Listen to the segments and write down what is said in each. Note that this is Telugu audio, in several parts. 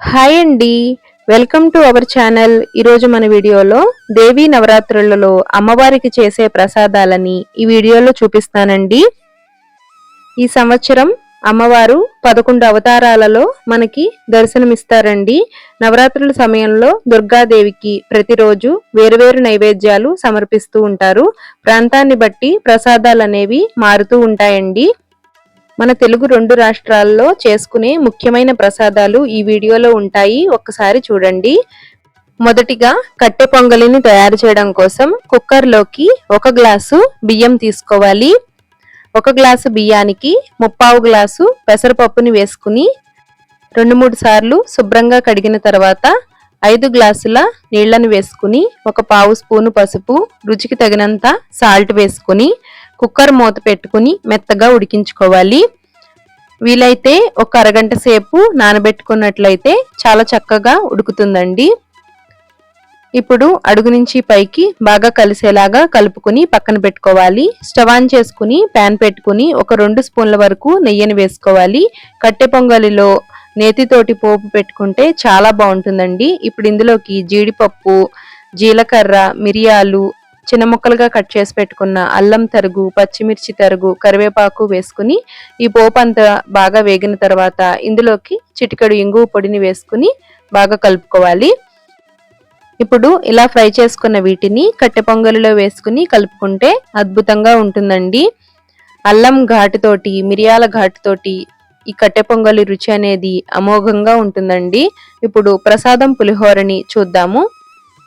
హాయ్ అండి. Welcome to our channel. ఈరోజు మన వీడియోలో దేవీ నవరాత్రులలో అమ్మవారికి చేసే ప్రసాదాలని ఈ వీడియోలో చూపిస్తానండి. ఈ సంవత్సరం అమ్మవారు పదకొండు అవతారాలలో మనకి దర్శనమిస్తారండి. నవరాత్రుల సమయంలో దుర్గాదేవికి ప్రతిరోజు వేరువేరు నైవేద్యాలు సమర్పిస్తూ ఉంటారు. ప్రాంతాన్ని బట్టి ప్రసాదాలు అనేవి మారుతూ ఉంటాయండి. మన తెలుగు రెండు రాష్ట్రాల్లో చేసుకునే ముఖ్యమైన ప్రసాదాలు ఈ వీడియోలో ఉంటాయి. ఒక్కసారి చూడండి. మొదటిగా కట్టె పొంగలిని తయారు చేయడం కోసం కుక్కర్లోకి ఒక గ్లాసు బియ్యం తీసుకోవాలి. ఒక గ్లాసు బియ్యానికి ముప్పావు గ్లాసు పెసరపప్పుని వేసుకుని రెండు మూడు సార్లు శుభ్రంగా కడిగిన తర్వాత ఐదు గ్లాసుల నీళ్ళను వేసుకుని ఒక పావు స్పూను పసుపు రుచికి తగినంత సాల్ట్ వేసుకుని కుక్కర్ మూత పెట్టుకుని మెత్తగా ఉడికించుకోవాలి. వీలైతే ఒక అరగంట సేపు నానబెట్టుకున్నట్లయితే చాలా చక్కగా ఉడుకుతుందండి. ఇప్పుడు అడుగు నుంచి పైకి బాగా కలిసేలాగా కలుపుకుని పక్కన పెట్టుకోవాలి. స్టవ్ ఆన్ చేసుకుని ప్యాన్ పెట్టుకుని ఒక రెండు స్పూన్ల వరకు నెయ్యిని వేసుకోవాలి. కట్టె పొంగలిలో నేతితోటి పోపు పెట్టుకుంటే చాలా బాగుంటుందండి. ఇప్పుడు ఇందులోకి జీడిపప్పు జీలకర్ర మిరియాలు చిన్న ముక్కలుగా కట్ చేసి పెట్టుకున్న అల్లం తరుగు పచ్చిమిర్చి తరుగు కరివేపాకు వేసుకుని ఈ పోపు అంతా బాగా వేగిన తర్వాత ఇందులోకి చిటికెడు ఇంగువ పొడిని వేసుకుని బాగా కలుపుకోవాలి. ఇప్పుడు ఇలా ఫ్రై చేసుకున్న వీటిని కట్టె పొంగలిలో వేసుకుని కలుపుకుంటే అద్భుతంగా ఉంటుందండి. అల్లం ఘాటుతోటి మిరియాల ఘాటుతోటి ఈ కట్టె పొంగలి రుచి అనేది అమోఘంగా ఉంటుందండి. ఇప్పుడు ప్రసాదం పులిహోరని చూద్దాము.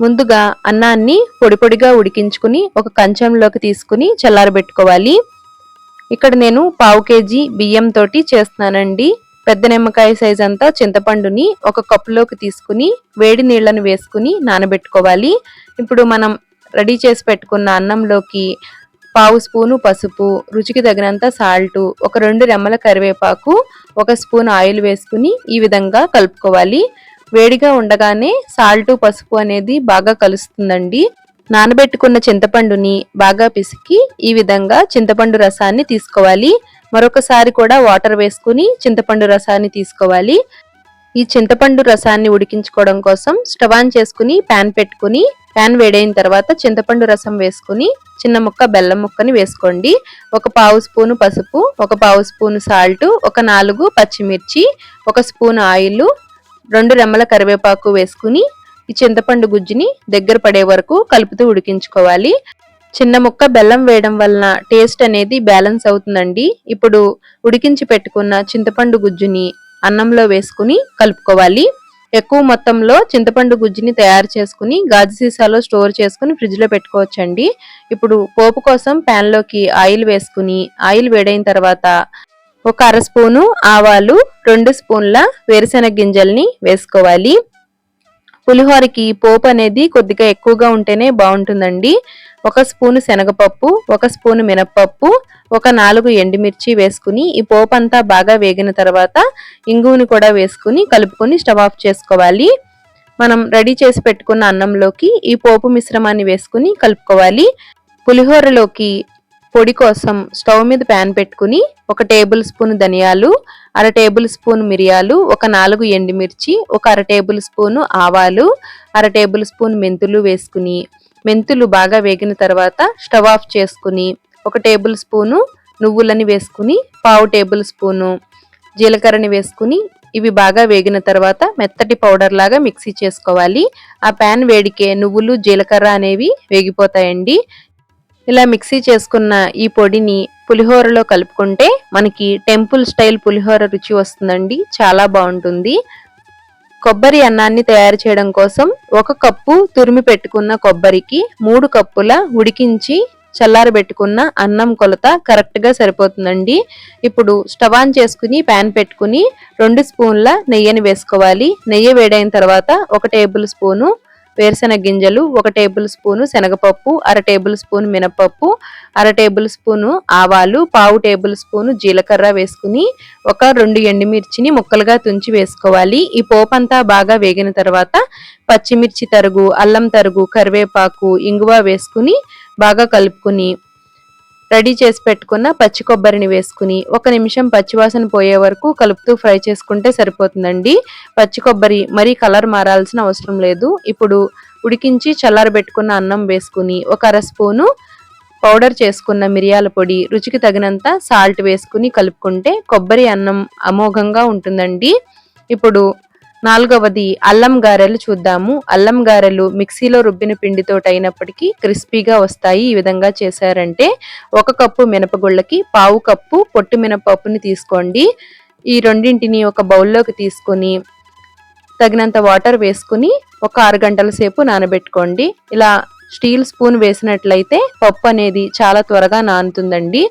ముందుగా అన్నాన్ని పొడి పొడిగా ఉడికించుకుని ఒక కంచంలోకి తీసుకుని చల్లారబెట్టుకోవాలి. ఇక్కడ నేను పావు కేజీ బియ్యం తోటి చేస్తున్నానండి. పెద్ద నిమ్మకాయ సైజ్ అంతా చింతపండుని ఒక కప్పులోకి తీసుకుని వేడి నీళ్ళను వేసుకుని నానబెట్టుకోవాలి. ఇప్పుడు మనం రెడీ చేసి పెట్టుకున్న అన్నంలోకి పావు స్పూను పసుపు రుచికి తగినంత సాల్ట్ ఒక రెండు రెమ్మల కరివేపాకు ఒక స్పూన్ ఆయిల్ వేసుకుని ఈ విధంగా కలుపుకోవాలి. వేడిగా ఉండగానే సాల్ట్ పసుపు అనేది బాగా కలుస్తుందండి. నానబెట్టుకున్న చింతపండుని బాగా పిసికి ఈ విధంగా చింతపండు రసాన్ని తీసుకోవాలి. మరొకసారి కూడా వాటర్ వేసుకుని చింతపండు రసాన్ని తీసుకోవాలి. ఈ చింతపండు రసాన్ని ఉడికించుకోవడం కోసం స్టవ్ ఆన్ చేసుకుని ప్యాన్ పెట్టుకుని ప్యాన్ వేడైన తర్వాత చింతపండు రసం వేసుకుని చిన్న ముక్క బెల్లం ముక్కని వేసుకోండి. ఒక పావు స్పూను పసుపు ఒక పావు స్పూను సాల్ట్ ఒక నాలుగు పచ్చిమిర్చి ఒక స్పూన్ ఆయిల్ రెండు రెమ్మల కరివేపాకు వేసుకుని ఈ చింతపండు గుజ్జుని దగ్గర పడే వరకు కలుపుతూ ఉడికించుకోవాలి. చిన్న ముక్క బెల్లం వేయడం వలన టేస్ట్ అనేది బ్యాలెన్స్ అవుతుందండి. ఇప్పుడు ఉడికించి పెట్టుకున్న చింతపండు గుజ్జుని అన్నంలో వేసుకుని కలుపుకోవాలి. ఎక్కువ మొత్తంలో చింతపండు గుజ్జుని తయారు చేసుకుని గాజు సీసాలో స్టోర్ చేసుకుని ఫ్రిడ్జ్లో పెట్టుకోవచ్చండి. ఇప్పుడు పోపు కోసం ప్యాన్లోకి ఆయిల్ వేసుకుని ఆయిల్ వేడైన తర్వాత ఒక అర స్పూను ఆవాలు రెండు స్పూన్ల వేరుశెనగ గింజల్ని వేసుకోవాలి. పులిహోరకి పోపు అనేది కొద్దిగా ఎక్కువగా ఉంటేనే బాగుంటుందండి. ఒక స్పూను శనగపప్పు ఒక స్పూను మినప్పప్పు ఒక నాలుగు ఎండుమిర్చి వేసుకుని ఈ పోపు అంతా బాగా వేగిన తర్వాత ఇంగువని కూడా వేసుకుని కలుపుకొని స్టవ్ ఆఫ్ చేసుకోవాలి. మనం రెడీ చేసి పెట్టుకున్న అన్నంలోకి ఈ పోపు మిశ్రమాన్ని వేసుకుని కలుపుకోవాలి. పులిహోరలోకి పొడి కోసం స్టవ్ మీద ప్యాన్ పెట్టుకుని ఒక టేబుల్ స్పూన్ ధనియాలు అర టేబుల్ స్పూన్ మిరియాలు ఒక నాలుగు ఎండుమిర్చి ఒక అర టేబుల్ స్పూన్ ఆవాలు అర టేబుల్ స్పూన్ మెంతులు వేసుకుని మెంతులు బాగా వేగిన తర్వాత స్టవ్ ఆఫ్ చేసుకుని ఒక టేబుల్ స్పూను నువ్వులని వేసుకుని పావు టేబుల్ స్పూను జీలకర్రని వేసుకుని ఇవి బాగా వేగిన తర్వాత మెత్తటి పౌడర్ లాగా మిక్సీ చేసుకోవాలి. ఆ ప్యాన్ వేడికే నువ్వులు జీలకర్ర అనేవి వేగిపోతాయండి. ఇలా మిక్సీ చేసుకున్న ఈ పొడిని పులిహోరలో కలుపుకుంటే మనకి టెంపుల్ స్టైల్ పులిహోర రుచి వస్తుందండి. చాలా బాగుంటుంది. కొబ్బరి అన్నాన్ని తయారు చేయడం కోసం ఒక కప్పు తురిమి పెట్టుకున్న కొబ్బరికి మూడు కప్పుల ఉడికించి చల్లారబెట్టుకున్న అన్నం కొలత కరెక్ట్గా సరిపోతుందండి. ఇప్పుడు స్టవ్ ఆన్ చేసుకుని ప్యాన్ పెట్టుకుని రెండు స్పూన్ల నెయ్యిని వేసుకోవాలి. నెయ్యి వేడైన తర్వాత ఒక టేబుల్ స్పూను వేరుశెనగ గింజలు ఒక టేబుల్ స్పూను శనగపప్పు అర టేబుల్ స్పూన్ మినపప్పు అర టేబుల్ స్పూను ఆవాలు పావు టేబుల్ స్పూను జీలకర్ర వేసుకుని ఒక రెండు ఎండుమిర్చిని ముక్కలుగా తుంచి వేసుకోవాలి. ఈ పోపు అంతా బాగా వేగిన తర్వాత పచ్చిమిర్చి తరుగు అల్లం తరుగు కరివేపాకు ఇంగువ వేసుకుని బాగా కలుపుకుని రెడీ చేసి పెట్టుకున్న పచ్చి కొబ్బరిని వేసుకుని ఒక నిమిషం పచ్చివాసన పోయే వరకు కలుపుతూ ఫ్రై చేసుకుంటే సరిపోతుందండి. పచ్చి కొబ్బరి మరీ కలర్ మారాల్సిన అవసరం లేదు. ఇప్పుడు ఉడికించి చల్లారబెట్టుకున్న అన్నం వేసుకుని ఒక అర స్పూను పౌడర్ చేసుకున్న మిరియాల పొడి రుచికి తగినంత సాల్ట్ వేసుకుని కలుపుకుంటే కొబ్బరి అన్నం అమోఘంగా ఉంటుందండి. ఇప్పుడు నాలుగవది అల్లం గారెలు చూద్దాము. అల్లం గారెలు మిక్సీలో రుబ్బిన పిండితో అయినప్పటికీ క్రిస్పీగా వస్తాయి. ఈ విధంగా చేశారంటే ఒక కప్పు మినపగుళ్ళకి పావు కప్పు పొట్టు మినపప్పుని తీసుకోండి. ఈ రెండింటిని ఒక బౌల్లోకి తీసుకొని తగినంత వాటర్ వేసుకుని ఒక ఆరు గంటల సేపు నానబెట్టుకోండి. ఇలా స్టీల్ స్పూన్ వేసినట్లయితే పప్పు అనేది చాలా త్వరగా నానుతుందండి.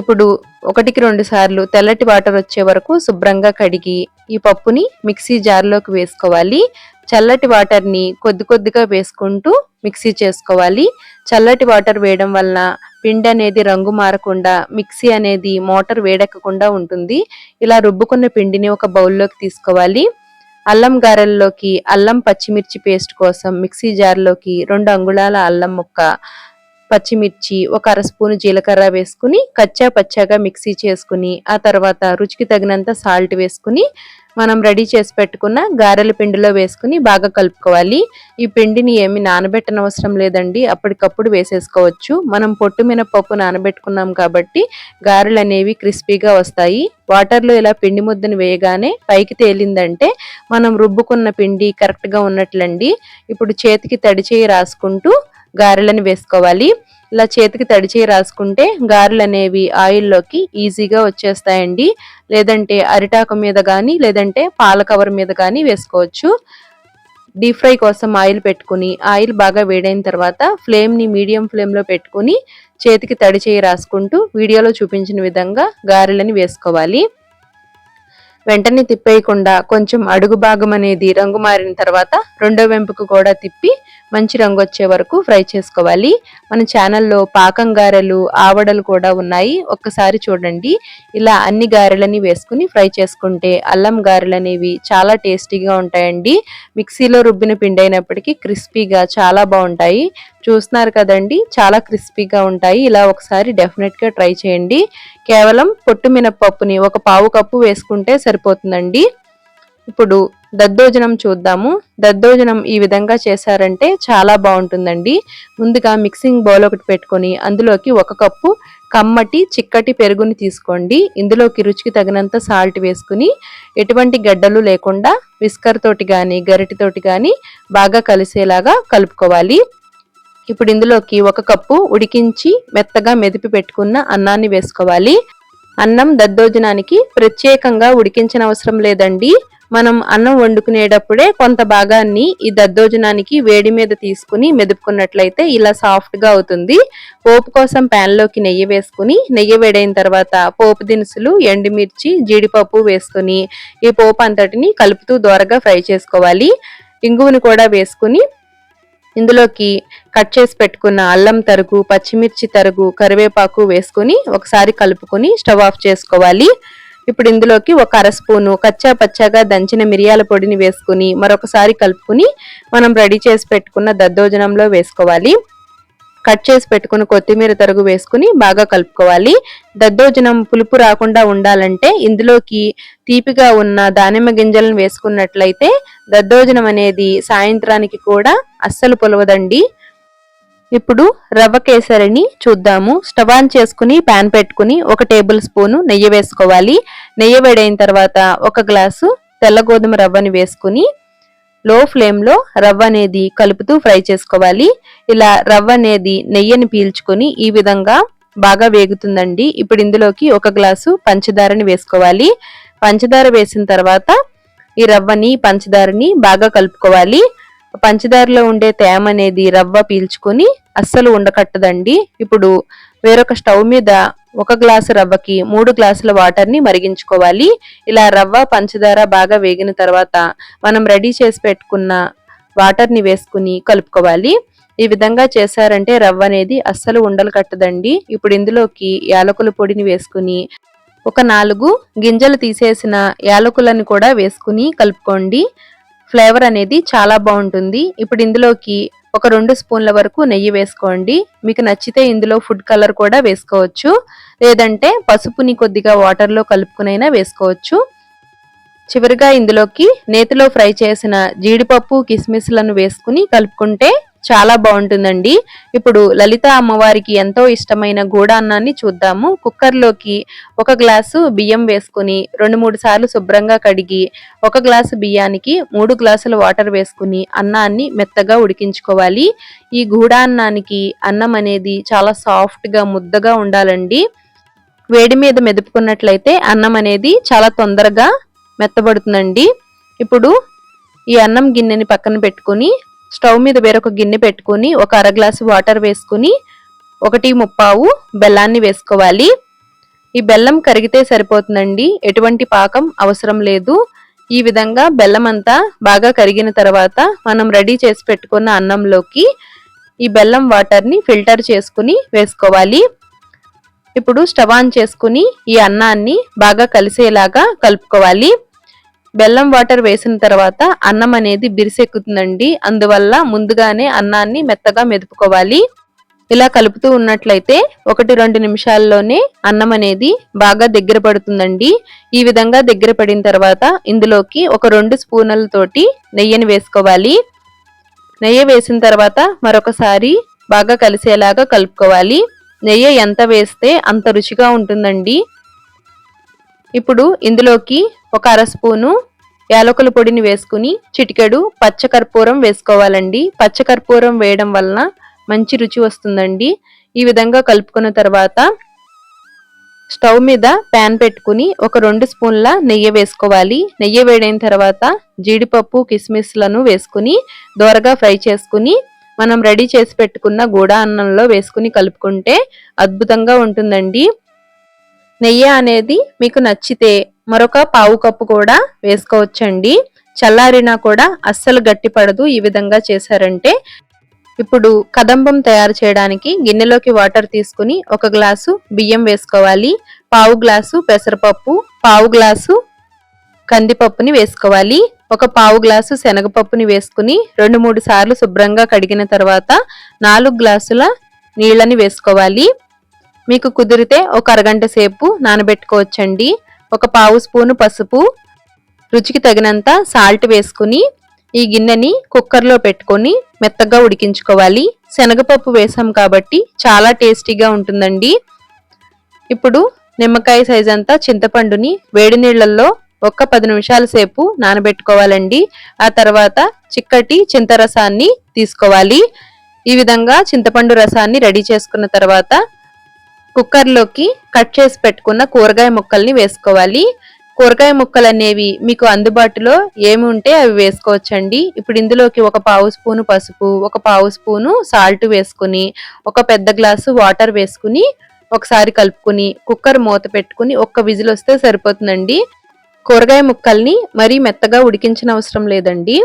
ఇప్పుడు ఒకటికి రెండు సార్లు తెల్లటి వాటర్ వచ్చే వరకు శుభ్రంగా కడిగి ఈ పప్పుని మిక్సీ జార్లోకి వేసుకోవాలి. చల్లటి వాటర్ని కొద్ది కొద్దిగా వేసుకుంటూ మిక్సీ చేసుకోవాలి. చల్లటి వాటర్ వేయడం వలన పిండి అనేది రంగు మారకుండా మిక్సీ అనేది మోటార్ వేడెక్కకుండా ఉంటుంది. ఇలా రుబ్బుకున్న పిండిని ఒక బౌల్లోకి తీసుకోవాలి. అల్లం గారెల్లోకి అల్లం పచ్చిమిర్చి పేస్ట్ కోసం మిక్సీ జార్లోకి రెండు అంగుళాల అల్లం ముక్క పచ్చిమిర్చి ఒక అర స్పూన్ జీలకర్ర వేసుకుని కచ్చా పచ్చాగా మిక్సీ చేసుకుని ఆ తర్వాత రుచికి తగినంత సాల్ట్ వేసుకుని మనం రెడీ చేసి పెట్టుకున్న గారెల పిండిలో వేసుకుని బాగా కలుపుకోవాలి. ఈ పిండిని ఏమి నానబెట్టనవసరం లేదండి అప్పటికప్పుడు వేసేసుకోవచ్చు. మనం పొట్టు మినపప్పు నానబెట్టుకున్నాం కాబట్టి గారెలు అనేవి క్రిస్పీగా వస్తాయి. వాటర్లో ఇలా పిండి ముద్దను వేయగానే పైకి తేలిందంటే మనం రుబ్బుకున్న పిండి కరెక్ట్గా ఉన్నట్లండి. ఇప్పుడు చేతికి తడిచేయి రాసుకుంటూ గారెలను వేసుకోవాలి. ఇలా చేతికి తడిచేయి రాసుకుంటే గారెలు అనేవి ఆయిల్లోకి ఈజీగా వచ్చేస్తాయండి. లేదంటే అరిటాకు మీద కానీ లేదంటే పాల కవర్ మీద కానీ వేసుకోవచ్చు. డీప్ ఫ్రై కోసం ఆయిల్ పెట్టుకుని ఆయిల్ బాగా వేడైన తర్వాత ఫ్లేమ్ని మీడియం ఫ్లేమ్లో పెట్టుకుని చేతికి తడి చేయి రాసుకుంటూ వీడియోలో చూపించిన విధంగా గారెలని వేసుకోవాలి. వెంటనే తిప్పేయకుండా కొంచెం అడుగు భాగం అనేది రంగు మారిన తర్వాత రెండో వెంపుకు కూడా తిప్పి మంచి రంగు వచ్చే వరకు ఫ్రై చేసుకోవాలి. మన ఛానల్లో పాకం గారెలు ఆవడలు కూడా ఉన్నాయి. ఒక్కసారి చూడండి. ఇలా అన్ని గారెలని వేసుకుని ఫ్రై చేసుకుంటే అల్లం గారెలు అనేవి చాలా టేస్టీగా ఉంటాయండి. మిక్సీలో రుబ్బిన పిండి అయినప్పటికీ క్రిస్పీగా చాలా బాగుంటాయి. చూస్తున్నారు కదండి. చాలా క్రిస్పీగా ఉంటాయి. ఇలా ఒకసారి డెఫినెట్గా ట్రై చేయండి. కేవలం పొట్టు మినపప్పుని ఒక పావు కప్పు వేసుకుంటే సరిపోతుందండి. ఇప్పుడు దద్దోజనం చూద్దాము. దద్దోజనం ఈ విధంగా చేశారంటే చాలా బాగుంటుందండి. ముందుగా మిక్సింగ్ బౌల్ ఒకటి పెట్టుకొని అందులోకి ఒక కప్పు కమ్మటి చిక్కటి పెరుగుని తీసుకోండి. ఇందులోకి రుచికి తగినంత సాల్ట్ వేసుకుని ఎటువంటి గడ్డలు లేకుండా విస్కర్ తోటి కానీ గరిటితోటి కానీ బాగా కలిసేలాగా కలుపుకోవాలి. ఇప్పుడు ఇందులోకి ఒక కప్పు ఉడికించి మెత్తగా మెదిపి పెట్టుకున్న అన్నాన్ని వేసుకోవాలి. అన్నం దద్దోజనానికి ప్రత్యేకంగా ఉడికించిన అవసరం లేదండి. మనం అన్నం వండుకునేటప్పుడే కొంత భాగాన్ని ఈ దద్దోజనానికి వేడి మీద తీసుకుని మెదుపుకున్నట్లయితే ఇలా సాఫ్ట్గా అవుతుంది. పోపు కోసం ప్యాన్లోకి నెయ్యి వేసుకుని నెయ్యి వేడైన తర్వాత పోపు దినుసులు ఎండుమిర్చి జీడిపప్పు వేసుకుని ఈ పోపు అంతటిని కలుపుతూ దోరగా ఫ్రై చేసుకోవాలి. ఇంగువను కూడా వేసుకుని ఇందులోకి కట్ చేసి పెట్టుకున్న అల్లం తరుగు పచ్చిమిర్చి తరుగు కరివేపాకు వేసుకుని ఒకసారి కలుపుకొని స్టవ్ ఆఫ్ చేసుకోవాలి. ఇప్పుడు ఇందులోకి ఒక అర స్పూను కచ్చా పచ్చాగా దంచిన మిరియాల పొడిని వేసుకుని మరొకసారి కలుపుకుని మనం రెడీ చేసి పెట్టుకున్న దద్దోజనంలో వేసుకోవాలి. కట్ చేసి పెట్టుకుని కొత్తిమీర తరుగు వేసుకుని బాగా కలుపుకోవాలి. దద్దోజనం పులుపు రాకుండా ఉండాలంటే ఇందులోకి తీపిగా ఉన్న దానిమ్మ గింజలను వేసుకున్నట్లయితే దద్దోజనం అనేది సాయంత్రానికి కూడా అస్సలు పులవదండి. ఇప్పుడు రవ్వ కేసరిని చూద్దాము. స్టవ్ ఆన్ చేసుకుని ప్యాన్ పెట్టుకుని ఒక టేబుల్ స్పూను నెయ్యి వేసుకోవాలి. నెయ్యి వేడైన తర్వాత ఒక గ్లాసు తెల్ల గోధుమ రవ్వని వేసుకుని లో ఫ్లేమ్లో రవ్వ అనేది కలుపుతూ ఫ్రై చేసుకోవాలి. ఇలా రవ్వ అనేది నెయ్యిని పీల్చుకొని ఈ విధంగా బాగా వేగుతుందండి. ఇప్పుడు ఇందులోకి ఒక గ్లాసు పంచదారని వేసుకోవాలి. పంచదార వేసిన తర్వాత ఈ రవ్వని పంచదారని బాగా కలుపుకోవాలి. పంచదారలో ఉండే తేమ అనేది రవ్వ పీల్చుకొని అస్సలు ఉండకట్టదండి. ఇప్పుడు వేరొక స్టవ్ మీద ఒక గ్లాసు రవ్వకి మూడు గ్లాసుల వాటర్ని మరిగించుకోవాలి. ఇలా రవ్వ పంచదార బాగా వేగిన తర్వాత మనం రెడీ చేసి పెట్టుకున్న వాటర్ని వేసుకుని కలుపుకోవాలి. ఈ విధంగా చేశారంటే రవ్వ అనేది అస్సలు ఉండలు కట్టదండి. ఇప్పుడు ఇందులోకి యాలకుల పొడిని వేసుకుని ఒక నాలుగు గింజలు తీసేసిన యాలకులను కూడా వేసుకుని కలుపుకోండి. ఫ్లేవర్ అనేది చాలా బాగుంటుంది. ఇప్పుడు ఇందులోకి ఒక రెండు స్పూన్ల వరకు నెయ్యి వేసుకోండి. మీకు నచ్చితే ఇందులో ఫుడ్ కలర్ కూడా వేసుకోవచ్చు. లేదంటే పసుపుని కొద్దిగా వాటర్లో కలుపుకునైనా వేసుకోవచ్చు. చివరిగా ఇందులోకి నేతిలో ఫ్రై చేసిన జీడిపప్పు కిస్మిస్లను వేసుకుని కలుపుకుంటే చాలా బాగుంటుందండి. ఇప్పుడు లలిత అమ్మవారికి ఎంతో ఇష్టమైన గూడాన్నాన్ని చూద్దాము. కుక్కర్లోకి ఒక గ్లాసు బియ్యం వేసుకుని రెండు మూడు సార్లు శుభ్రంగా కడిగి ఒక గ్లాసు బియ్యానికి మూడు గ్లాసుల వాటర్ వేసుకుని అన్నాన్ని మెత్తగా ఉడికించుకోవాలి. ఈ గూడాన్నానికి అన్నం అనేది చాలా సాఫ్ట్గా ముద్దగా ఉండాలండి. వేడి మీద మెదుపుకున్నట్లయితే అన్నం అనేది చాలా తొందరగా మెత్తబడుతుందండి. ఇప్పుడు ఈ అన్నం గిన్నెని పక్కన పెట్టుకుని స్టవ్ మీద వేరొక గిన్నె పెట్టుకుని ఒక అర గ్లాసు వాటర్ వేసుకుని ఒకటి ముప్పావు బెల్లాన్ని వేసుకోవాలి. ఈ బెల్లం కరిగితే సరిపోతుందండి. ఎటువంటి పాకం అవసరం లేదు. ఈ విధంగా బెల్లం అంతా బాగా కరిగిన తర్వాత మనం రెడీ చేసి పెట్టుకున్న అన్నంలోకి ఈ బెల్లం వాటర్ని ఫిల్టర్ చేసుకుని వేసుకోవాలి. ఇప్పుడు స్టవ్ ఆన్ చేసుకుని ఈ అన్నాన్ని బాగా కలిసేలాగా కలుపుకోవాలి. బెల్లం వాటర్ వేసిన తర్వాత అన్నం అనేది బిరిసెక్కుతుందండి. అందువల్ల ముందుగానే అన్నాన్ని మెత్తగా మెదుపుకోవాలి. ఇలా కలుపుతూ ఉన్నట్లయితే ఒకటి రెండు నిమిషాల్లోనే అన్నం అనేది బాగా దగ్గర పడుతుందండి. ఈ విధంగా దగ్గర పడిన తర్వాత ఇందులోకి ఒక రెండు స్పూన్లతోటి నెయ్యిని వేసుకోవాలి. నెయ్యి వేసిన తర్వాత మరొకసారి బాగా కలిసేలాగా కలుపుకోవాలి. నెయ్యి ఎంత వేస్తే అంత రుచిగా ఉంటుందండి. ఇప్పుడు ఇందులోకి ఒక అర స్పూను యాలకుల పొడిని వేసుకుని చిటికెడు పచ్చకర్పూరం వేసుకోవాలండి. పచ్చకర్పూరం వేయడం వలన మంచి రుచి వస్తుందండి. ఈ విధంగా కలుపుకున్న తర్వాత స్టవ్ మీద ప్యాన్ పెట్టుకుని ఒక రెండు స్పూన్ల నెయ్యి వేసుకోవాలి. నెయ్యి వేడైన తర్వాత జీడిపప్పు కిస్మిస్లను వేసుకుని దోరగా ఫ్రై చేసుకుని మనం రెడీ చేసి పెట్టుకున్న గూడా అన్నంలో వేసుకుని కలుపుకుంటే అద్భుతంగా ఉంటుందండి. నెయ్యి అనేది మీకు నచ్చితే మరొక పావు కప్పు కూడా వేసుకోవచ్చండి. చల్లారినా కూడా అస్సలు గట్టిపడదు ఈ విధంగా చేశారంటే. ఇప్పుడు కదంబం తయారు చేయడానికి గిన్నెలోకి వాటర్ తీసుకుని ఒక గ్లాసు బియ్యం వేసుకోవాలి. పావు గ్లాసు పెసరపప్పు పావు గ్లాసు కందిపప్పుని వేసుకోవాలి. ఒక పావు గ్లాసు శనగపప్పుని వేసుకుని రెండు మూడు సార్లు శుభ్రంగా కడిగిన తర్వాత నాలుగు గ్లాసుల నీళ్ళని వేసుకోవాలి. మీకు కుదిరితే ఒక అరగంట సేపు నానబెట్టుకోవచ్చండి. ఒక పావు స్పూను పసుపు రుచికి తగినంత సాల్ట్ వేసుకుని ఈ గిన్నెని కుక్కర్లో పెట్టుకొని మెత్తగా ఉడికించుకోవాలి. శనగపప్పు వేసాం కాబట్టి చాలా టేస్టీగా ఉంటుందండి. ఇప్పుడు నిమ్మకాయ సైజ్ అంతా చింతపండుని వేడి నీళ్ళల్లో ఒక్క పది నిమిషాల సేపు నానబెట్టుకోవాలండి. ఆ తర్వాత చిక్కటి చింతరసాన్ని తీసుకోవాలి. ఈ విధంగా చింతపండు రసాన్ని రెడీ చేసుకున్న తర్వాత కుక్కర్లోకి కట్ చేసి పెట్టుకున్న కూరగాయ ముక్కల్ని వేసుకోవాలి. కూరగాయ ముక్కలు అనేవి మీకు అందుబాటులో ఏమి ఉంటే అవి వేసుకోవచ్చండి. ఇప్పుడు ఇందులోకి ఒక పావు స్పూను పసుపు ఒక పావు స్పూను సాల్ట్ వేసుకుని ఒక పెద్ద గ్లాసు వాటర్ వేసుకుని ఒకసారి కలుపుకుని కుక్కర్ మూత పెట్టుకుని ఒక్క విజిల్ వస్తే సరిపోతుందండి. కూరగాయ ముక్కల్ని మరీ మెత్తగా ఉడికించిన అవసరం లేదండి.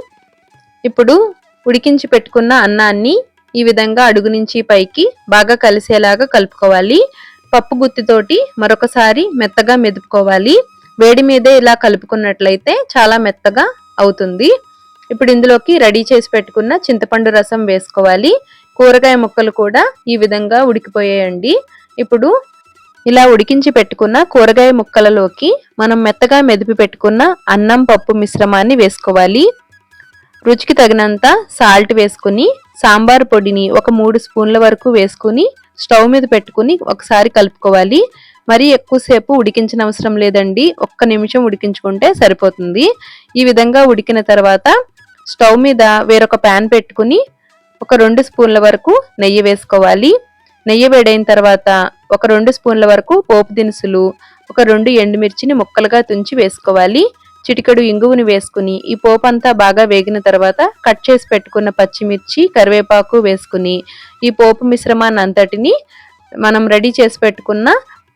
ఇప్పుడు ఉడికించి పెట్టుకున్న అన్నాన్ని ఈ విధంగా అడుగు నుంచి పైకి బాగా కలిసేలాగా కలుపుకోవాలి. పప్పు గుత్తితోటి మరొకసారి మెత్తగా మెదుపుకోవాలి. వేడి మీదే ఇలా కలుపుకున్నట్లయితే చాలా మెత్తగా అవుతుంది. ఇప్పుడు ఇందులోకి రెడీ చేసి పెట్టుకున్న చింతపండు రసం వేసుకోవాలి. కూరగాయ ముక్కలు కూడా ఈ విధంగా ఉడికిపోయాయండి. ఇప్పుడు ఇలా ఉడికించి పెట్టుకున్న కూరగాయ ముక్కలలోకి మనం మెత్తగా మెదిపి పెట్టుకున్న అన్నం పప్పు మిశ్రమాన్ని వేసుకోవాలి. రుచికి తగినంత సాల్ట్ వేసుకుని సాంబార్ పొడిని ఒక మూడు స్పూన్ల వరకు వేసుకుని స్టవ్ మీద పెట్టుకుని ఒకసారి కలుపుకోవాలి. మరీ ఎక్కువసేపు ఉడికించిన అవసరం లేదండి. ఒక్క నిమిషం ఉడికించుకుంటే సరిపోతుంది. ఈ విధంగా ఉడికిన తర్వాత స్టవ్ మీద వేరొక ప్యాన్ పెట్టుకుని ఒక రెండు స్పూన్ల వరకు నెయ్యి వేసుకోవాలి. నెయ్యి వేడైన తర్వాత ఒక రెండు స్పూన్ల వరకు పోపు దినుసులు ఒక రెండు ఎండుమిర్చిని ముక్కలుగా తుంచి వేసుకోవాలి. చిటికెడు ఇంగువుని వేసుకుని ఈ పోపు అంతా బాగా వేగిన తర్వాత కట్ చేసి పెట్టుకున్న పచ్చిమిర్చి కరివేపాకు వేసుకుని ఈ పోపు మిశ్రమాన్ని అంతటిని మనం రెడీ చేసి పెట్టుకున్న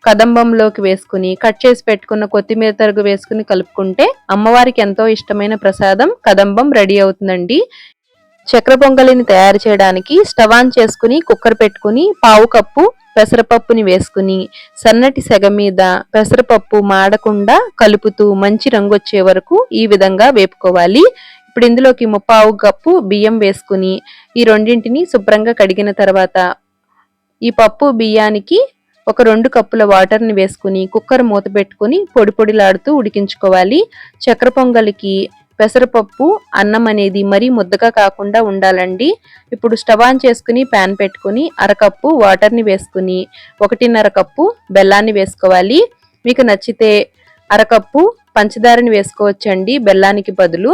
కదంబంలోకి వేసుకుని కట్ చేసి పెట్టుకున్న కొత్తిమీర తరుగు వేసుకుని కలుపుకుంటే అమ్మవారికి ఎంతో ఇష్టమైన ప్రసాదం కదంబం రెడీ అవుతుందండి. చక్ర పొంగలిని తయారు చేయడానికి స్టవ్ ఆన్ చేసుకుని కుక్కర్ పెట్టుకుని పావు కప్పు పెసరపప్పుని వేసుకుని సన్నటి సెగ మీద పెసరపప్పు మాడకుండా కలుపుతూ మంచి రంగు వచ్చే వరకు ఈ విధంగా వేపుకోవాలి. ఇప్పుడు ఇందులోకి ముప్పావు కప్పు బియ్యం వేసుకుని ఈ రెండింటిని శుభ్రంగా కడిగిన తర్వాత ఈ పప్పు బియ్యానికి ఒక రెండు కప్పుల వాటర్ని వేసుకుని కుక్కర్ మూత పెట్టుకుని పొడి పొడిలాడుతూ ఉడికించుకోవాలి. చక్కెర పొంగలికి పెసరపప్పు అన్నం అనేది మరీ ముద్దగా కాకుండా ఉండాలండి. ఇప్పుడు స్టవ్ ఆన్ చేసుకుని ప్యాన్ పెట్టుకుని అరకప్పు వాటర్ని వేసుకుని ఒకటిన్నర కప్పు బెల్లాన్ని వేసుకోవాలి. మీకు నచ్చితే అరకప్పు పంచదారని వేసుకోవచ్చండి బెల్లానికి బదులు.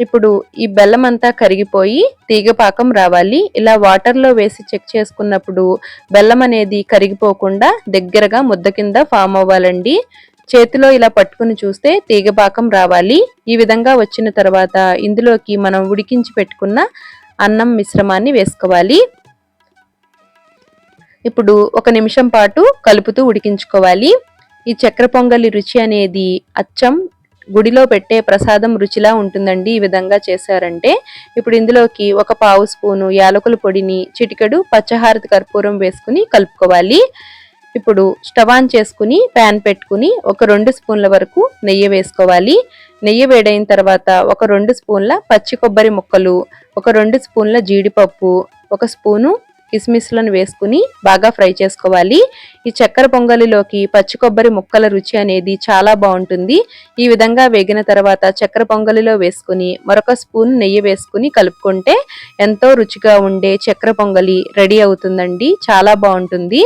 ఇప్పుడు ఈ బెల్లం అంతా కరిగిపోయి తీగపాకం రావాలి. ఇలా వాటర్లో వేసి చెక్ చేసుకున్నప్పుడు బెల్లం అనేది కరిగిపోకుండా దగ్గరగా ముద్ద కింద ఫామ్ అవ్వాలండి. చేతిలో ఇలా పట్టుకుని చూస్తే తీగపాకం రావాలి. ఈ విధంగా వచ్చిన తర్వాత ఇందులోకి మనం ఉడికించి పెట్టుకున్న అన్నం మిశ్రమాన్ని వేసుకోవాలి. ఇప్పుడు ఒక నిమిషం పాటు కలుపుతూ ఉడికించుకోవాలి. ఈ చక్కెర పొంగలి రుచి అనేది అచ్చం గుడిలో పెట్టే ప్రసాదం రుచిలా ఉంటుందండి ఈ విధంగా చేశారంటే. ఇప్పుడు ఇందులోకి ఒక పావు స్పూను యాలకుల పొడిని చిటికెడు పచ్చహారతి కర్పూరం వేసుకుని కలుపుకోవాలి. ఇప్పుడు స్టవ్ ఆన్ చేసుకుని ప్యాన్ పెట్టుకుని ఒక రెండు స్పూన్ల వరకు నెయ్యి వేసుకోవాలి. నెయ్యి వేడైన తర్వాత ఒక రెండు స్పూన్ల పచ్చి కొబ్బరి ముక్కలు ఒక రెండు స్పూన్ల జీడిపప్పు ఒక స్పూను కిస్మిస్లను వేసుకుని బాగా ఫ్రై చేసుకోవాలి. ఈ చక్కెర పొంగలిలోకి పచ్చి కొబ్బరి ముక్కల రుచి అనేది చాలా బాగుంటుంది. ఈ విధంగా వేగిన తర్వాత చక్కెర పొంగలిలో వేసుకుని మరొక స్పూన్ నెయ్యి వేసుకుని కలుపుకుంటే ఎంతో రుచిగా ఉండే చక్కెర పొంగలి రెడీ అవుతుందండి. చాలా బాగుంటుంది.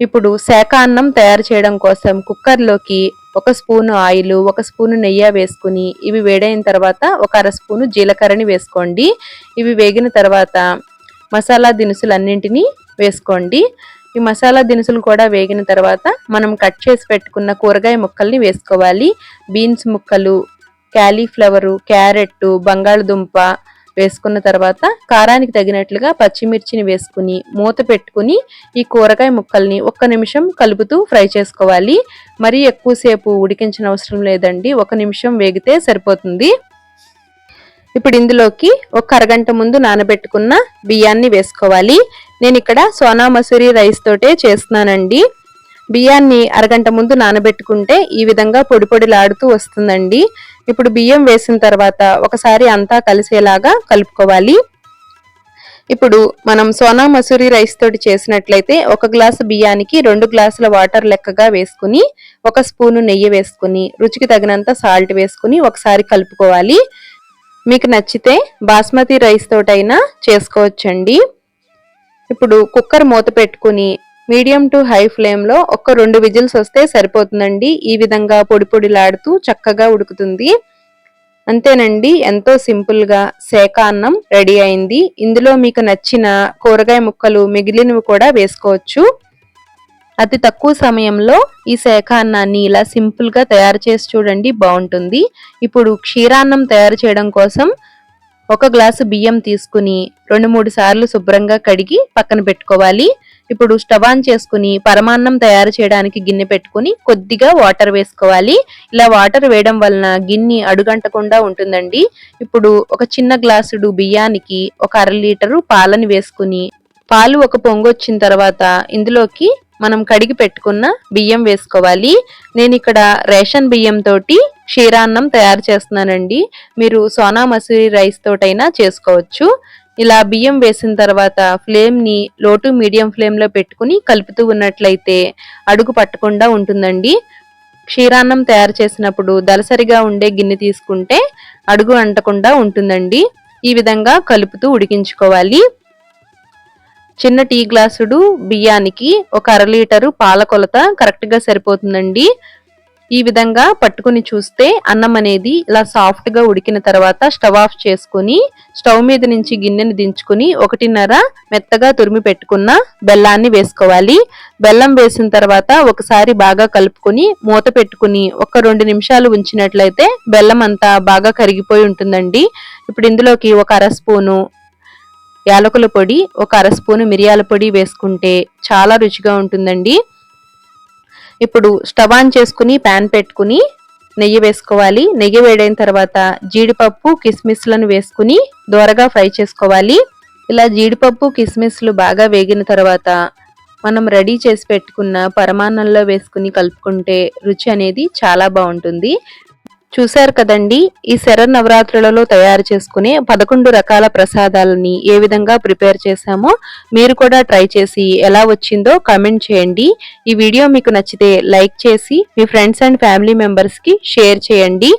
ఇప్పుడు శాఖాన్నం తయారు చేయడం కోసం కుక్కర్లోకి ఒక స్పూను ఆయిల్ ఒక స్పూను నెయ్యి వేసుకుని ఇవి వేడైన తర్వాత ఒక అర స్పూను జీలకర్రని వేసుకోండి. ఇవి వేగిన తర్వాత మసాలా దినుసులు అన్నింటినీ వేసుకోండి. ఈ మసాలా దినుసులు కూడా వేగిన తర్వాత మనం కట్ చేసి పెట్టుకున్న కూరగాయ ముక్కల్ని వేసుకోవాలి. బీన్స్ ముక్కలు క్యాలీఫ్లవరు క్యారెట్ బంగాళదుంప వేసుకున్న తర్వాత కారానికి తగినట్లుగా పచ్చిమిర్చిని వేసుకుని మూత పెట్టుకుని ఈ కూరగాయ ముక్కల్ని ఒక్క నిమిషం కలుపుతూ ఫ్రై చేసుకోవాలి. మరీ ఎక్కువసేపు ఉడికించిన అవసరం లేదండి. ఒక నిమిషం వేగితే సరిపోతుంది. ఇప్పుడు ఇందులోకి ఒక అరగంట ముందు నానబెట్టుకున్న బియ్యాన్ని వేసుకోవాలి. నేను ఇక్కడ సోనా మసూరి రైస్ తోటే చేస్తున్నానండి. బియ్యాన్ని అరగంట ముందు నానబెట్టుకుంటే ఈ విధంగా పొడి పొడిలాడుతూ వస్తుందండి. ఇప్పుడు బియ్యం వేసిన తర్వాత ఒకసారి అంతా కలిసేలాగా కలుపుకోవాలి. ఇప్పుడు మనం సోనా మసూరి రైస్ తోటి చేసినట్లయితే ఒక గ్లాసు బియ్యానికి రెండు గ్లాసుల వాటర్ లెక్కగా వేసుకుని ఒక స్పూను నెయ్యి వేసుకుని రుచికి తగినంత సాల్ట్ వేసుకుని ఒకసారి కలుపుకోవాలి. మీకు నచ్చితే బాస్మతి రైస్ తోటైనా చేసుకోవచ్చండి. ఇప్పుడు కుక్కర్ మూత పెట్టుకుని మీడియం టు హై ఫ్లేమ్లో ఒక రెండు విజిల్స్ వస్తే సరిపోతుందండి. ఈ విధంగా పొడి పొడిలాడుతూ చక్కగా ఉడుకుతుంది. అంతేనండి ఎంతో సింపుల్గా సేక అన్నం రెడీ అయింది. ఇందులో మీకు నచ్చిన కూరగాయ ముక్కలు మిగిలినవి కూడా వేసుకోవచ్చు. అతి తక్కువ సమయంలో ఈ శాఖాన్నాన్ని ఇలా సింపుల్గా తయారు చేసి చూడండి బాగుంటుంది. ఇప్పుడు క్షీరాన్నం తయారు చేయడం కోసం ఒక గ్లాసు బియ్యం తీసుకుని రెండు మూడు సార్లు శుభ్రంగా కడిగి పక్కన పెట్టుకోవాలి. ఇప్పుడు స్టవ్ ఆన్ చేసుకుని పరమాన్నం తయారు చేయడానికి గిన్నె పెట్టుకుని కొద్దిగా వాటర్ వేసుకోవాలి. ఇలా వాటర్ వేయడం వలన గిన్నె అడుగంటకుండా ఉంటుందండి. ఇప్పుడు ఒక చిన్న గ్లాసుడు బియ్యానికి ఒక అర లీటరు పాలని వేసుకుని పాలు ఒక పొంగు వచ్చిన తర్వాత ఇందులోకి మనం కడిగి పెట్టుకున్న బియ్యం వేసుకోవాలి. నేను ఇక్కడ రేషన్ బియ్యం తోటి క్షీరాన్నం తయారు చేస్తున్నానండి. మీరు సోనా మసూరి రైస్ తోటైనా చేసుకోవచ్చు. ఇలా బియ్యం వేసిన తర్వాత ఫ్లేమ్ని లోటు లో టు మీడియం ఫ్లేమ్లో పెట్టుకుని కలుపుతూ ఉన్నట్లయితే అడుగు పట్టకుండా ఉంటుందండి. క్షీరాన్నం తయారు చేసినప్పుడు దలసరిగా ఉండే గిన్నె తీసుకుంటే అడుగు అంటకుండా ఉంటుందండి. ఈ విధంగా కలుపుతూ ఉడికించుకోవాలి. చిన్న టీ గ్లాసుడు బియ్యానికి ఒక అర లీటరు పాల కొలత కరెక్ట్గా సరిపోతుందండి. ఈ విధంగా పట్టుకుని చూస్తే అన్నం అనేది ఇలా సాఫ్ట్గా ఉడికిన తర్వాత స్టవ్ ఆఫ్ చేసుకుని స్టవ్ మీద నుంచి గిన్నెని దించుకుని ఒకటిన్నర మెత్తగా తురిమి పెట్టుకున్న బెల్లాన్ని వేసుకోవాలి. బెల్లం వేసిన తర్వాత ఒకసారి బాగా కలుపుకొని మూత పెట్టుకుని ఒక రెండు నిమిషాలు ఉంచినట్లయితే బెల్లం అంతా బాగా కరిగిపోయి ఉంటుందండి. ఇప్పుడు ఇందులోకి ఒక అర స్పూను యాలకుల పొడి ఒక అర స్పూను మిరియాల పొడి వేసుకుంటే చాలా రుచిగా ఉంటుందండి. ఇప్పుడు స్టవ్ ఆన్ చేసుకుని ప్యాన్ పెట్టుకుని నెయ్యి వేసుకోవాలి. నెయ్యి వేడైన తర్వాత జీడిపప్పు కిస్మిస్లను వేసుకుని దోరగా ఫ్రై చేసుకోవాలి. ఇలా జీడిపప్పు కిస్మిస్లు బాగా వేగిన తర్వాత మనం రెడీ చేసి పెట్టుకున్న పరమాన్నంలో వేసుకుని కలుపుకుంటే రుచి అనేది చాలా బాగుంటుంది. చూశారు కదండి ఈ శరన్నవరాత్రులలో తయారు చేసుకునే పదకొండు రకాల ప్రసాదాలని ఏ విధంగా ప్రిపేర్ చేశామో మీరు కూడా ట్రై చేసి ఎలా వచ్చిందో కమెంట్ చేయండి. ఈ వీడియో మీకు నచ్చితే లైక్ చేసి మీ ఫ్రెండ్స్ అండ్ ఫ్యామిలీ మెంబర్స్కి షేర్ చేయండి.